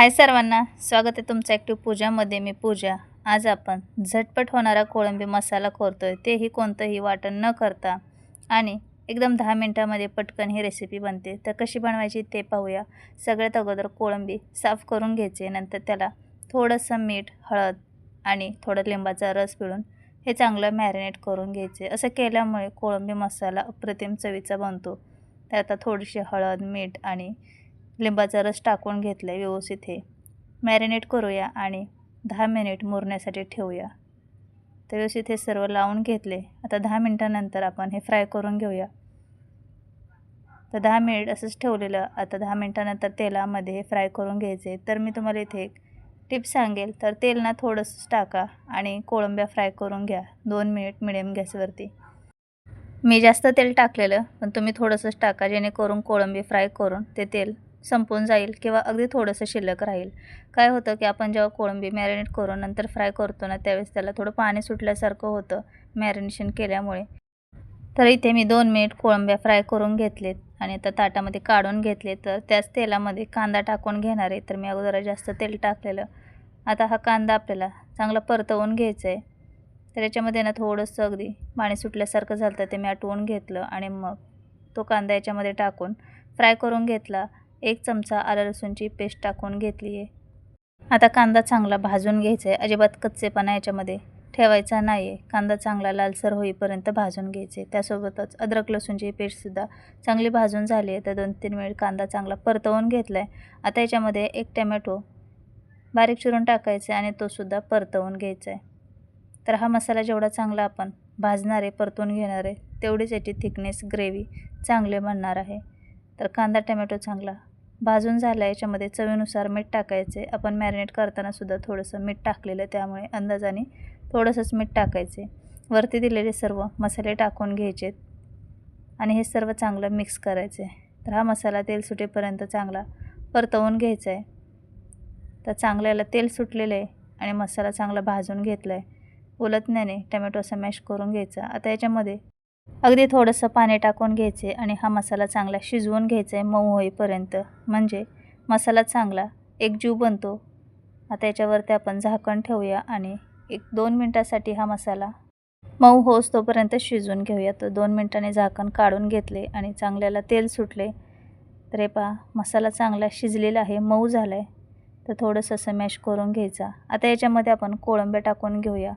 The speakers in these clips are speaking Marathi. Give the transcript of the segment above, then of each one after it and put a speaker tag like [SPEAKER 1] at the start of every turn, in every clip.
[SPEAKER 1] हाय सर्वांना स्वागत आहे तुमचं ॲक्टिव्ह पूजामध्ये मी पूजा. आज आपण झटपट होणारा कोळंबी मसाला करतोय तेही कोणतंही वाटण न करता. आणि एकदम दहा मिनटामध्ये पटकन ही रेसिपी बनते. तर कशी बनवायची ते पाहूया. सगळ्यात अगोदर कोळंबी साफ करून घ्यायचे नंतर त्याला थोडंसं मीठ हळद आणि थोडं लिंबाचा रस पिळून हे चांगलं मॅरिनेट करून घ्यायचे. असं केल्यामुळे कोळंबी मसाला अप्रतिम चवीचा बनतो. त्यात आता थोडीशी हळद मीठ आणि लिंबाचा रस टाकून घेतला आहे व्यवस्थित हे. मॅरिनेट करूया आणि दहा मिनिट मुरण्यासाठी ठेवूया. तर व्यवस्थित हे सर्व लावून घेतले. आता दहा मिनटानंतर आपण हे फ्राय करून घेऊया. तर दहा मिनिट असंच ठेवलेलं. आता दहा मिनटानंतर तेलामध्ये हे फ्राय करून घ्यायचे. तर मी तुम्हाला इथे एक टिप सांगेल. तर तेल ना थोडंसंच टाका आणि कोळंब्या फ्राय करून घ्या. दोन मिनिट मिडियम गॅसवरती. मी जास्त तेल टाकलेलं पण तुम्ही थोडंसंच टाका जेणेकरून कोळंबी फ्राय करून ते तेल संपून जाईल किंवा अगदी थोडंसं शिल्लक राहील. काय होतं की आपण जेव्हा कोळंबी मॅरिनेट करून नंतर फ्राय करतो ना त्यावेळेस त्याला थोडं पाणी सुटल्यासारखं होतं मॅरिनेशन केल्यामुळे. तर इथे मी दोन मिनिट कोळंब्या फ्राय करून घेतलेत आणि आता ताटामध्ये काढून घेतले. तर त्याच तेलामध्ये कांदा टाकून घेणार आहे. तर मी अगोदर जास्त तेल टाकलेलं. आता हा कांदा आपल्याला चांगला परतवून घ्यायचा आहे तर याच्यामध्ये ना थोडंसं अगदी पाणी सुटल्यासारखं झालं तर ते मी आटवून घेतलं आणि मग तो कांदा याच्यामध्ये टाकून फ्राय करून घेतला. एक चमचा आलं लसूणची पेस्ट टाकून घेतली आहे. आता कांदा चांगला भाजून घ्यायचा आहे अजिबात कच्चेपणा याच्यामध्ये ठेवायचा नाही आहे कांदा चांगला लालसर होईपर्यंत भाजून घ्यायचे. त्यासोबतच अद्रक लसूणची पेस्टसुद्धा चांगली भाजून झाली आहे तर दोन तीन मिनिट कांदा चांगला परतवून घेतला आहे आता याच्यामध्ये एक टमॅटो बारीक चिरून टाकायचा आहे आणि तोसुद्धा परतवून घ्यायचा आहे तर हा मसाला जेवढा चांगला आपण भाजणार आहे घेणारे घेणार आहे तेवढीच याची थिकनेस ग्रेव्ही चांगले बनणार आहे. तर कांदा टमॅटो चांगला भाजून झालं याच्यामध्ये चवीनुसार मीठ टाकायचे. आपण मॅरिनेट करताना सुद्धा थोडंसं मीठ टाकलेलं त्यामुळे अंदाजाने थोडंसंच मीठ टाकायचे. वरती दिलेले सर्व मसाले टाकून घ्यायचे. आणि हे सर्व चांगलं मिक्स करायचे. तर हा मसाला तेल सुटेपर्यंत चांगला परतवून घ्यायचा आहे. तर चांगल्याला तेल सुटलेलं आहे आणि मसाला चांगला भाजून घेतला आहे. उलटण्याने टमॅटो असा मॅश करून घ्यायचा. आता याच्यामध्ये अगदी थोडंसं पाणी टाकून घ्यायचे आणि हा मसाला चांगला शिजवून घ्यायचा आहे मऊ होईपर्यंत. म्हणजे मसाला चांगला एक जीव बनतो. आता याच्यावरती आपण झाकण ठेवूया आणि एक दोन मिनटासाठी हा मसाला मऊ होस तोपर्यंत शिजवून घेऊया. तर दोन मिनटाने झाकण काढून घेतले आणि चांगल्याला तेल सुटले. तर हे पहा मसाला चांगला शिजलेला आहे मऊ झाला आहे तर थोडंसं असं मॅश करून घ्यायचा. आता याच्यामध्ये आपण कोळंबे टाकून घेऊया.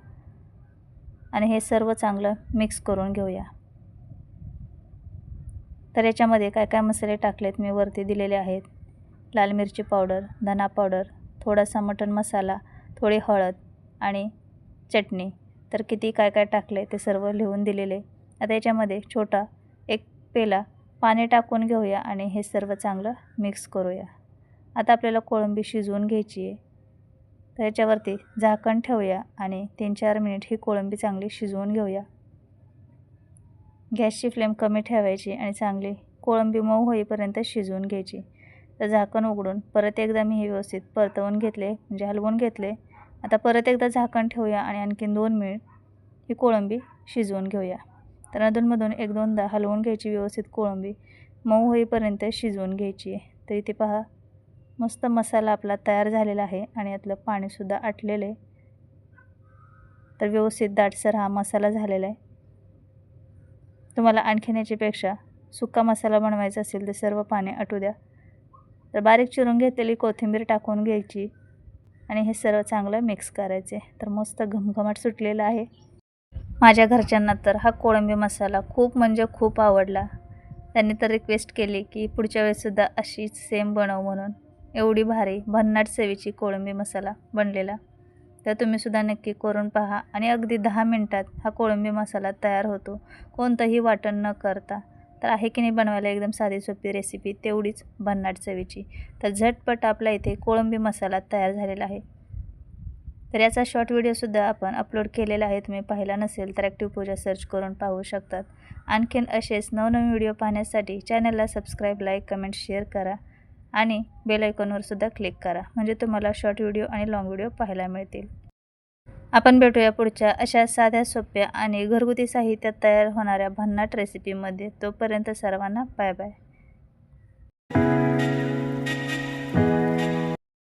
[SPEAKER 1] आणि हे सर्व चांगलं मिक्स करून घेऊया. तर याच्यामध्ये काय काय मसाले टाकलेत मी? वरती दिलेले आहेत. लाल मिरची पावडर धना पावडर थोडासा मटण मसाला थोडी हळद आणि चटणी. तर किती काय काय टाकले ते सर्व लिहून दिलेले. आता याच्यामध्ये छोटा एक पेला पाणी टाकून घेऊया आणि हे सर्व चांगलं मिक्स करूया. आता आपल्याला कोळंबी शिजवून घ्यायची आहे. तर याच्यावरती झाकण ठेवूया आणि तीन चार मिनिट ही कोळंबी चांगली शिजवून घेऊया. गॅसची फ्लेम कमी ठेवायची आणि चांगली कोळंबी मऊ होईपर्यंत शिजवून घ्यायची. तर झाकण उघडून परत एकदा मी हे व्यवस्थित परतवून घेतले म्हणजे हलवून घेतले. आता परत एकदा झाकण ठेवूया आणि आणखीन दोन मिनिट ही कोळंबी शिजवून घेऊया. तर अधूनमधून एक दोनदा हलवून घ्यायची व्यवस्थित कोळंबी मऊ होईपर्यंत शिजवून घ्यायची. आहे तर इथे पहा मस्त मसाला आपला तयार झालेला आहे आणि यातलं पाणीसुद्धा आटलेलं आहे. तर व्यवस्थित दाटसर हा मसाला झालेला आहे. तुम्हाला आणखीन याच्यापेक्षा सुका मसाला बनवायचा असेल तर सर्व पाने आटू द्या. तर बारीक चिरून घेतलेली कोथिंबीर टाकून घ्यायची आणि हे सर्व चांगलं मिक्स करायचे. तर मस्त घमघमाट सुटलेला आहे. माझ्या घरच्यांना तर हा कोळंबी मसाला खूप म्हणजे खूप आवडला. त्यांनी तर रिक्वेस्ट केली की पुढच्या वेळेससुद्धा अशीच सेम बनव म्हणून. एवढी भारी भन्नाट सेवीची कोळंबी मसाला बनलेला. तर तुम्हीसुद्धा नक्की करून पहा आणि अगदी दहा मिनटात हा कोळंबी मसाला तयार होतो. कोणतंही वाटण न करता. तर आहे की नाही बनवायला एकदम साधी सोपी रेसिपी तेवढीच भन्नाट चवीची. तर झटपट आपला इथे कोळंबी मसाला तयार झालेला आहे. तर याचा शॉर्ट व्हिडिओसुद्धा आपण अपलोड केलेला आहे. तुम्ही पाहिला नसेल तर ॲक्टिव्ह पूजा सर्च करून पाहू शकतात. आणखीन असेच नवनवीन व्हिडिओ पाहण्यासाठी चॅनलला सबस्क्राईब लाईक कमेंट शेअर करा. आणि बेल सुद्धा क्लिक करा. म्हणजे तुम्हाला शॉर्ट व्हिडिओ आणि लॉंग व्हिडिओ पाहायला मिळतील. आपण भेटूया पुढच्या अशा साध्या सोप्या आणि घरगुती साहित्यात तयार होणाऱ्या भन्नाट रेसिपीमध्ये तोपर्यंत सर्वांना बाय बाय